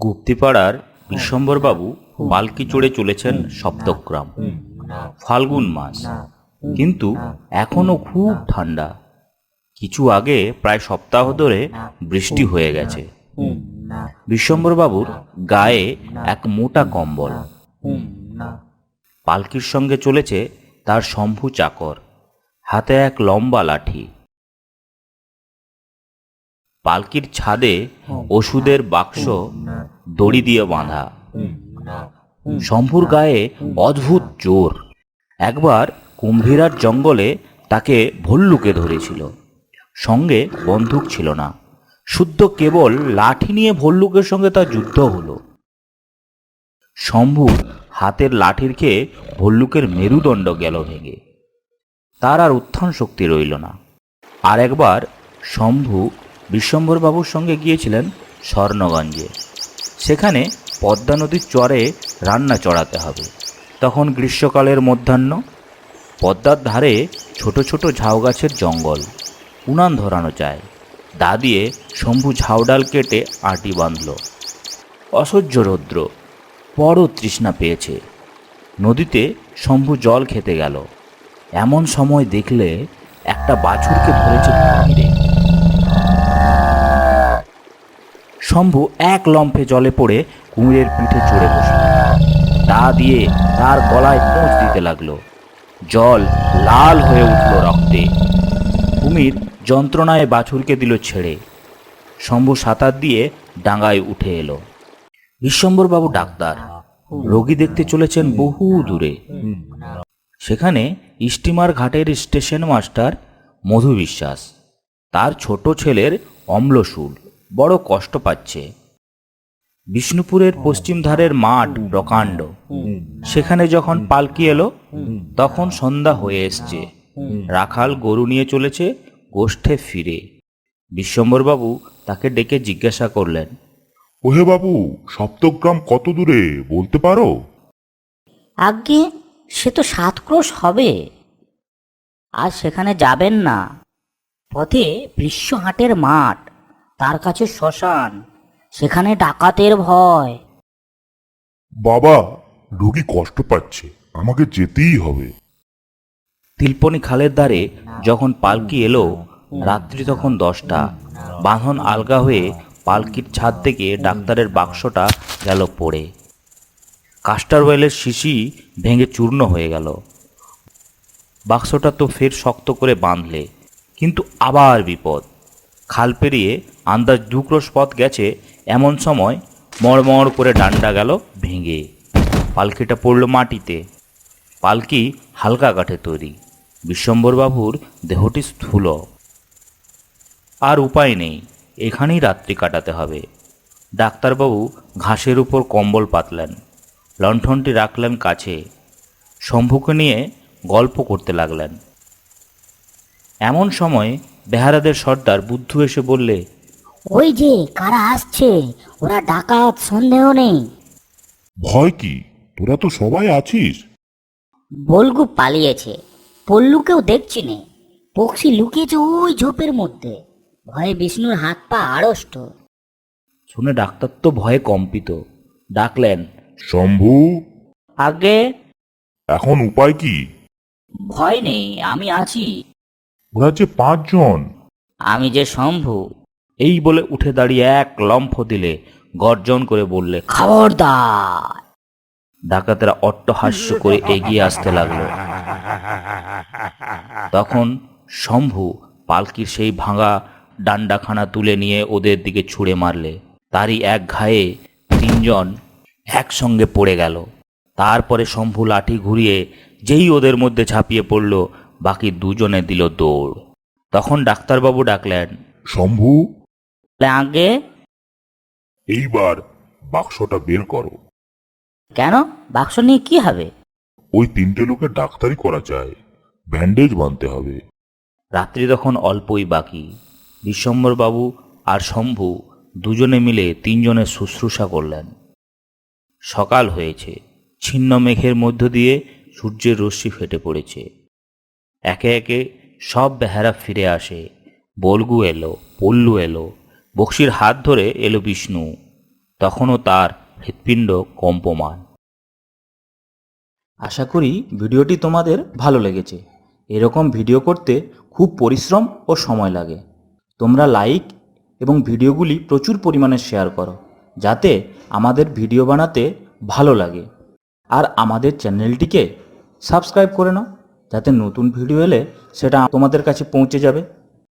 গুপ্তিপাড়ার বিশ্বম্বরবাবু পালকি চড়ে চলেছেন সপ্তগ্রাম। ফাল্গুন মাস। কিন্তু এখনও খুব ঠান্ডা। কিছু আগে প্রায় সপ্তাহ ধরে বৃষ্টি হয়ে গেছে। বিশ্বম্বরবাবুর গায়ে এক মোটা কম্বল। পালকির সঙ্গে চলেছে তার শম্ভু চাকর। হাতে এক লম্বা লাঠি। পালকির ছাদে ওষুধের বাক্স দড়ি দিয়ে বাঁধা। শম্ভুর গায়ে অদ্ভুত জোর। একবার কুম্ভীরার জঙ্গলে তাকে ভল্লুকে ধরেছিল। সঙ্গে বন্দুক ছিল না। শুদ্ধ কেবল লাঠি নিয়ে ভল্লুকের সঙ্গে তার যুদ্ধ হলো। শম্ভু হাতের লাঠির খেয়ে ভল্লুকের মেরুদণ্ড গেল ভেঙে। তার আর উত্থান শক্তি রইল না। আর একবার শম্ভু বিশ্বম্বরবাবুর সঙ্গে গিয়েছিলেন স্বর্ণগঞ্জে। সেখানে পদ্মা নদীর চরে রান্না চড়াতে হবে। তখন গ্রীষ্মকালের মধ্যাহ্ন, পদ্মার ধারে ছোট ছোট ঝাউ গাছের জঙ্গল, উনান ধরানো যায়। দা দিয়ে শম্ভু ঝাউডাল কেটে আঁটি বাঁধল। অসহ্য রৌদ্র, বড় তৃষ্ণা পেয়েছে। নদীতে শম্ভু জল খেতে গেল। এমন সময় দেখলে একটা বাছুরকে ধরেছে শম্ভু এক লম্ফে জলে পড়ে কুমিরের পিঠে চড়ে বসল। তা দিয়ে তার গলায় পোঁচ দিতে লাগল। জল লাল হয়ে উঠল রক্তে। কুমির যন্ত্রণায় বাছুরকে দিল ছেড়ে। শম্ভু সাঁতার দিয়ে ডাঙায় উঠে এলো। বিশ্বম্বরবাবু ডাক্তার। রোগী দেখতে চলেছেন বহু দূরে। সেখানে স্টিমার ঘাটের স্টেশন মাস্টার মধু বিশ্বাস তার ছোট ছেলের অম্লশূল। বড় কষ্ট পাচ্ছে। বিষ্ণুপুরের পশ্চিম ধারের মাঠ প্রকাণ্ড। সেখানে যখন পালকি এলো তখন সন্ধ্যা হয়ে এসছে। রাখাল গরু নিয়ে চলেছে গোষ্ঠে ফিরে। বিশ্বম্বরবাবু তাকে ডেকে জিজ্ঞাসা করলেন ওহে বাবু সপ্তগ্রাম কত দূরে বলতে পারো? আজ্ঞে সে তো সাত ক্রোশ হবে। আর সেখানে যাবেন না। পথে বৃষ্যহাটের মাঠ। তার কাছে শ্মশান সেখানে ডাকাতের ভয়। বাবা রোগী কষ্ট পাচ্ছে আমাকে যেতেই হবে। তিলপনি খালের দ্বারে যখন পালকি এলো রাত্রি তখন দশটা। বাঁধন আলগা হয়ে পালকির ছাদ থেকে ডাক্তারের বাক্সটা গেল পড়ে। কাস্টার ওয়েলের শিশি ভেঙে চূর্ণ হয়ে গেল। বাক্সটা তো ফের শক্ত করে বাঁধলে কিন্তু আবার বিপদ। খাল পেরিয়ে আন্দাজ দুক্রোশ পথ গেছে, এমন সময় মড়মড় করে ডান্ডা গেল ভেঙে। পালকিটা পড়ল মাটিতে। পালকি হালকা কাঠে তৈরি। বিশ্বম্বরবাবুর দেহটি স্থূল। আর উপায় নেই, এখানেই রাত্রি কাটাতে হবে। ডাক্তারবাবু ঘাসের উপর কম্বল পাতলেন, লণ্ঠনটি রাখলেন কাছে। শম্ভুকে নিয়ে গল্প করতে লাগলেন। এমন সময় বেহারাদের সর্দার বুদ্ধু এসে বললে ওই যে কারা আসছে ওরা ডাকাত সন্দেহ নেই। ভয় কি? তোরা তো সবাই আছিস। বলগু পালিয়েছে। পল্লুকেও দেখছি নে। পক্ষী লুকিয়েছে ওই ঝোপের মধ্যে। ভয়ে বিষ্ণুর হাত পা আড়ষ্ট। শুনে ডাক্তার তো ভয়ে কম্পিত। ডাকলেন শম্ভু? আগে? এখন উপায় কি? ভয় নেই আমি আছি। ওরা যে পাঁচজন। আমি যে শম্ভু। এই বলে উঠে দাঁড়িয়ে এক লম্ফ দিলে গর্জন করে বললে, খবরদার! ডাকাতেরা অট্টহাস্য করে এগিয়ে আসতে লাগল। তখন শম্ভু পালকির সেই ভাঙা ডান্ডাখানা তুলে নিয়ে ওদের দিকে ছুঁড়ে মারলে। তারই এক ঘায়ে তিনজন একসঙ্গে পড়ে গেল। তারপরে শম্ভু লাঠি ঘুরিয়ে যেই ওদের মধ্যে ঝাঁপিয়ে পড়ল, বাকি দুজনে দিল দৌড়। তখন ডাক্তারবাবু ডাকলেন, শম্ভু আগে এইবার বাক্সটা বের করো। কেন? বাক্স নিয়ে কি হবে? ওই তিনটে লোকের ডাক্তারি করা যায়। ব্যান্ডেজ বাঁধতে হবে। রাত্রি তখন অল্পই বাকি। বিশ্বম্বরবাবু আর শম্ভু দুজনে মিলে তিনজনের শুশ্রূষা করলেন। সকাল হয়েছে। ছিন্ন মেঘের মধ্য দিয়ে সূর্যের রশ্মি ফেটে পড়েছে। একে একে সব বেহারা ফিরে আসে। বলগু এলো পল্লু এলো বক্সির হাত ধরে এলো বিষ্ণু। তখনও তার হৃৎপিণ্ড কম্পমান। আশা করি ভিডিওটি তোমাদের ভালো লেগেছে। এরকম ভিডিও করতে খুব পরিশ্রম ও সময় লাগে। তোমরা লাইক এবং ভিডিওগুলি প্রচুর পরিমাণে শেয়ার করো, যাতে আমাদের ভিডিও বানাতে ভালো লাগে। আর আমাদের চ্যানেলটিকে সাবস্ক্রাইব করে নাও, যাতে নতুন ভিডিও এলে সেটা তোমাদের কাছে পৌঁছে যাবে।